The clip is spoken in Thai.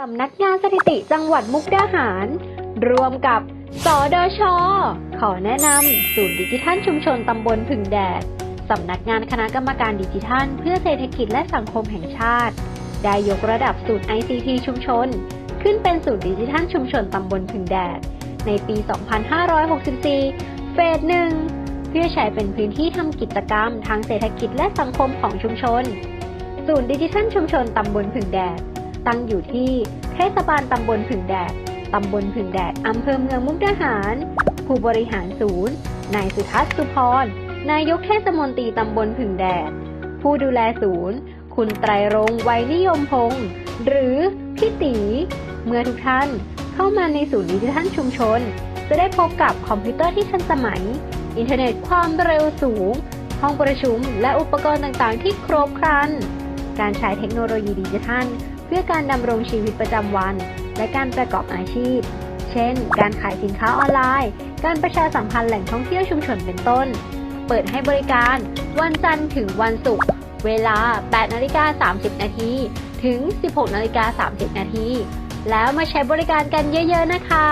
สำนักงานสถิติจังหวัดมุกดาหาร รวมกับสอดช ขอแนะนำศูนย์ดิจิทัลชุมชนตำบลผึ่งแดด สำนักงานคณะกรรมการดิจิทัล เพื่อเศรษฐกิจและสังคมแห่งชาติ ได้ยกระดับศูนย์ ICT ชุมชน ขึ้นเป็นศูนย์ดิจิทัลชุมชนตำบลผึ่งแดด ในปี 2564 เฟสหนึ่งเพื่อใช้เป็นพื้นที่ทำกิจกรรมทางเศรษฐกิจและสังคมของชุมชน ศูนย์ดิจิทัลชุมชนตำบลผึ่งแดด ตั้งอยู่ที่เทศบาลตำบลผึ่งแดด ตำบลผึ่งแดด อำเภอเมืองมุกดาหาร ผู้บริหารศูนย์ นายสุทัศน์สุพร นายกเทศมนตรีตำบลผึ่งแดด ผู้ดูแลศูนย์ คุณไตรรงไวยนิยมพงศ์ หรือพี่ตี เมื่อทุกท่านเข้ามาในศูนย์ดิจิทัลชุมชน จะได้พบกับคอมพิวเตอร์ที่ทันสมัย อินเทอร์เน็ตความเร็วสูง ห้องประชุม และอุปกรณ์ต่างๆ ที่ครบครัน การใช้เทคโนโลยีดิจิทัล เพื่อการดำรงชีวิตประจำวัน และการประกอบอาชีพ เช่น การขายสินค้าออนไลน์ การประชาสัมพันธ์แหล่งท่องเที่ยวชุมชนเป็นต้น เปิดให้บริการวันจันทร์ถึงวันศุกร์ เวลา 8นาฬิกา30 นาทีถึง 16นาฬิกา30 นาทีแล้วมาใช้บริการกันเยอะๆนะคะ